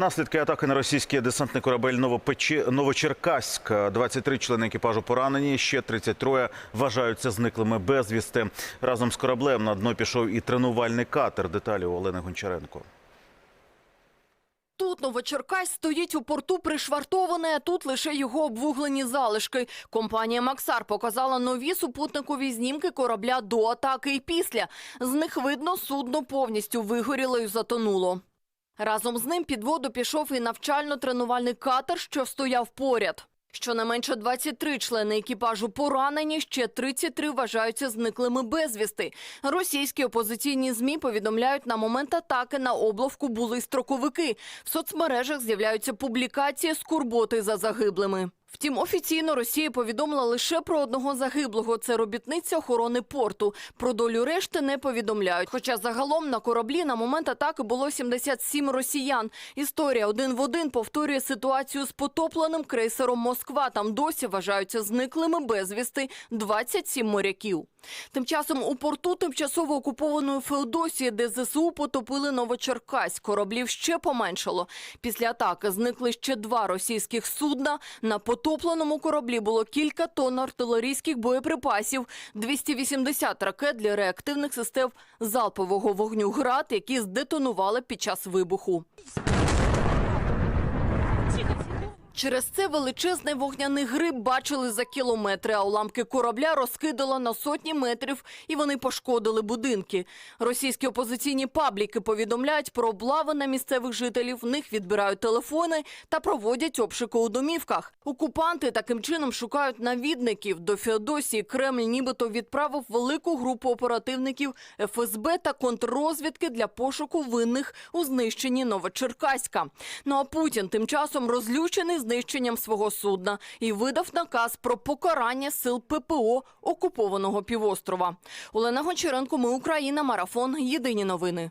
Наслідки атаки на російський десантний корабель. Новочеркаськ. 23 члени екіпажу поранені, ще 33 вважаються зниклими безвісти. Разом з кораблем на дно пішов і тренувальний катер. Деталі у Олени Гончаренко. Тут Новочеркась стоїть у порту пришвартований, а тут лише його обвуглені залишки. Компанія Максар показала нові супутникові знімки корабля до атаки і після. З них видно, судно повністю вигоріло і затонуло. Разом з ним під воду пішов і навчально-тренувальний катер, що стояв поряд. Щонайменше 23 члени екіпажу поранені, ще 33 вважаються зниклими безвісти. Російські опозиційні ЗМІ повідомляють, на момент атаки на обловку були строковики. В соцмережах з'являються публікації скорботи за загиблими. Втім, офіційно Росія повідомила лише про одного загиблого. Це робітниця охорони порту. Про долю решти не повідомляють. Хоча загалом на кораблі на момент атаки було 77 росіян. Історія один в один повторює ситуацію з потопленим крейсером Москва. Там досі вважаються зниклими безвісти 27 моряків. Тим часом у порту тимчасово окупованої Феодосії, де ЗСУ потопили Новочеркаськ, кораблів ще поменшало. Після атаки зникли ще два російських судна. На потопленому кораблі було кілька тонн артилерійських боєприпасів, 280 ракет для реактивних систем залпового вогню «Град», які здетонували під час вибуху. Через це величезний вогняний гриб бачили за кілометри, а уламки корабля розкидало на сотні метрів, і вони пошкодили будинки. Російські опозиційні пабліки повідомляють про облави на місцевих жителів, в них відбирають телефони та проводять обшуки у домівках. Окупанти таким чином шукають навідників. До Феодосії Кремль нібито відправив велику групу оперативників ФСБ та контррозвідки для пошуку винних у знищенні Новочеркаська. Ну а Путін тим часом розлючений знищенням свого судна і видав наказ про покарання сил ППО окупованого півострова. Олена Гончаренко, ми Україна, марафон. Єдині новини.